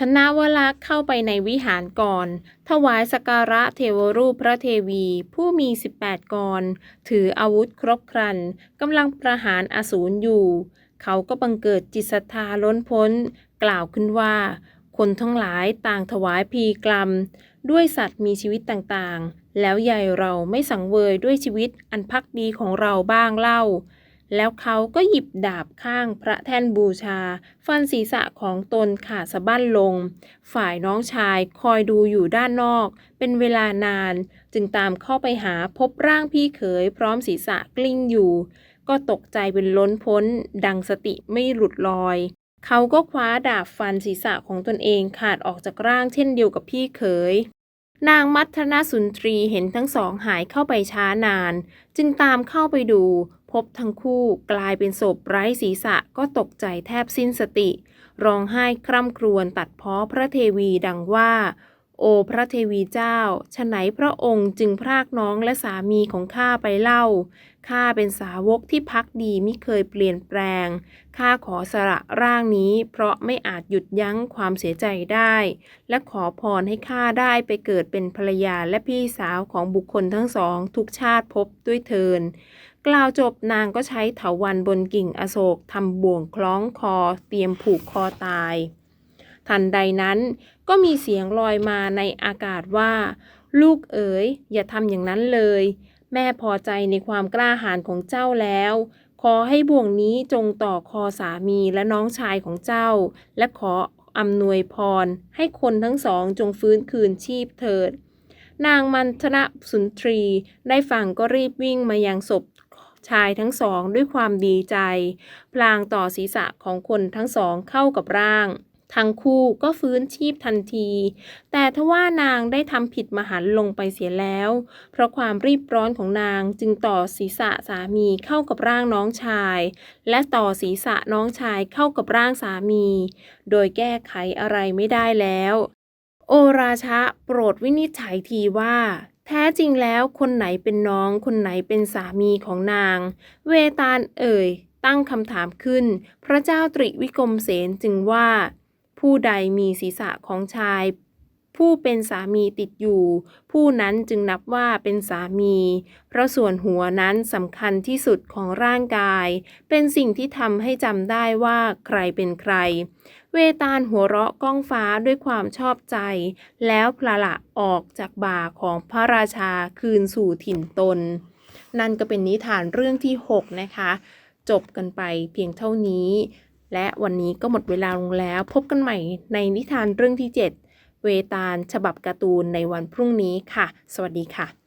ชนะวลักษ์เข้าไปในวิหารก่อน ถวายสกการะเทวรูปพระเทวี ผู้มี 18 กร ถืออาวุธครบครันกำลังประหารอสูรอยู่ เขาก็บังเกิดจิตศรัทธาล้นพ้น กล่าวขึ้นว่า คนทั้งหลายต่างถวายพีกรรม ด้วยสัตว์มีชีวิตต่างๆ แล้วใหญ่เราไม่สังเวยด้วยชีวิตอันพักดีของเราบ้างเล่า แล้วเขาก็หยิบดาบข้างพระแท่นบูชา ฟันศีรษะของตนขาดสะบั้นลง ฝ่ายน้องชายคอยดูอยู่ด้านนอก เป็นเวลานาน จึงตามเข้าไปหาพบร่างพี่เขยพร้อมศีรษะกลิ้งอยู่ ก็ตกใจเป็นล้นพ้น ดังสติไม่หลุดลอย เขาก็คว้าดาบฟันศีรษะของตนเองขาดออกจากร่างเช่นเดียวกับพี่เขยนางมัทนาสุนทรีเห็นทั้งสองหายเข้าไปช้านาน จึงตามเข้าไปดู พบทั้งคู่กลายเป็นศพไร้ศีรษะก็ตกใจแทบสิ้นสติ ร้องไห้คร่ำครวญตัดเพ้อพระเทวีดังว่า โอพระเทวีเจ้าฉไหนพระองค์จึงพรากน้องและสามีของข้าไปเล่า ข้าเป็นสาวกที่พักดีไม่เคยเปลี่ยนแปลง ข้าขอสละร่างนี้ เพราะไม่อาจหยุดยั้งความเสียใจได้ และขอพรให้ข้าได้ไปเกิดเป็นภรรยาและพี่สาวของบุคคลทั้งสอง ทุกชาติพบด้วยเทินกล่าวจบนางก็ใช้เถาวันบนกิ่งอโศกทำบ่วงคล้องคอ เตรียมผูกคอตาย ทันใดนั้นก็มีเสียงลอยมาในอากาศว่า ลูกเอ๋ย อย่าทำอย่างนั้นเลย แม่พอใจในความกล้าหาญของเจ้าแล้ว ขอให้บ่วงนี้จงต่อคอสามีและน้องชายของเจ้า และขออำนวยพร ให้คนทั้งสองจงฟื้นคืนชีพเถิด นางมันธนสุนทรีได้ฟังก็รีบวิ่งมายังศพชายทั้งสองด้วยความดีใจ พลางต่อศีรษะของคนทั้งสองเข้ากับร่าง ทั้งคู่ก็ฟื้นชีพทันที แต่ทว่านางได้ทำผิดมหันลงไปเสียแล้ว เพราะความรีบร้อนของนางจึงต่อศีรษะสามีเข้ากับร่างน้องชาย และต่อศีรษะน้องชายเข้ากับร่างสามี โดยแก้ไขอะไรไม่ได้แล้ว โอราชะโปรดวินิจฉัยทีว่าแท้จริงแล้วคนไหนเป็นน้องคนไหนเป็นสามีของนาง เวตาลเอ่ย ตั้งคำถามขึ้น พระเจ้าตริวิกรมเสนจึงว่า ผู้ใดมีศีรษะของชาย ผู้เป็นสามีติดอยู่ ผู้นั้นจึงนับว่าเป็นสามี เพราะส่วนหัวนั้นสำคัญที่สุดของร่างกาย เป็นสิ่งที่ทำให้จำได้ว่าใครเป็นใคร เวตาลหัวเราะก้องฟ้าด้วยความชอบใจ แล้วพละละออกจากบ่าของพระราชาคืนสู่ถิ่นตน นั่นก็เป็นนิทานเรื่องที่ 6 นะคะ จบกันไปเพียงเท่านี้ และวันนี้ก็หมดเวลาลงแล้ว พบกันใหม่ในนิทานเรื่องที่ 7 เวตาลฉบับการ์ตูนในวันพรุ่งนี้ค่ะ สวัสดีค่ะ